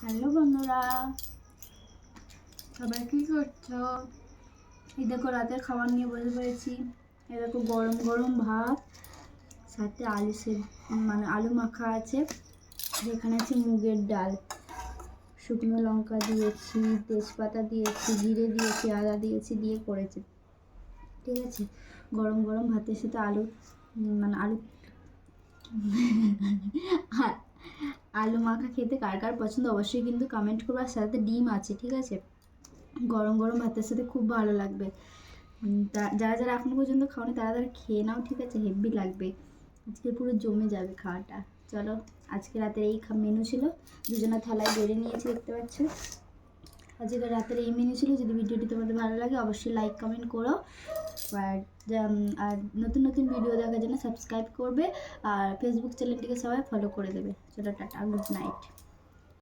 Hello বন্ধুরা, সবাই কী করছ? এই দেখো রাতের খাবার নিয়ে বসে পড়েছি। এই দেখো গরম গরম ভাত, সাথে আলু সে মানে আলু মাখা আছে যেখানে আছে মুগের ডাল। শুকনো লঙ্কা দিয়েছি, তেজপাতা দিয়েছি, জিরে দিয়েছি, আদা দিয়েছি, দিয়ে করেছি। ঠিক আছে? গরম গরম ভাতের সাথে আলু মানে আলু আলু মাখা খেতে কার কার পছন্দ অবশ্যই কিন্তু কমেন্ট করব। আর সাথে ডিম আছে, ঠিক আছে? গরম গরম ভাতের সাথে খুব ভালো লাগবে। যারা যারা এখনও পর্যন্ত খাওনি তারা তারা খেয়ে নাও, ঠিক আছে? হেভি লাগবে। আজকে পুরো জমে যাবে খাওয়াটা। চলো, আজকে রাতের এই মেনু ছিল। দুজনা থালায় বেড়ে নিয়েছি, দেখতে পাচ্ছ? আজকে রাতের এই মেনু ছিল, যদি ভিডিওটি তোমাদের ভালো লাগে, অবশ্যই লাইক কমেন্ট করো। আর আর নতুন নতুন ভিডিও দেখার জন্য সাবস্ক্রাইব করবে। আর ফেসবুক চ্যানেলটিকে সবাই ফলো করে দেবে। চলো টাটা গুড নাইট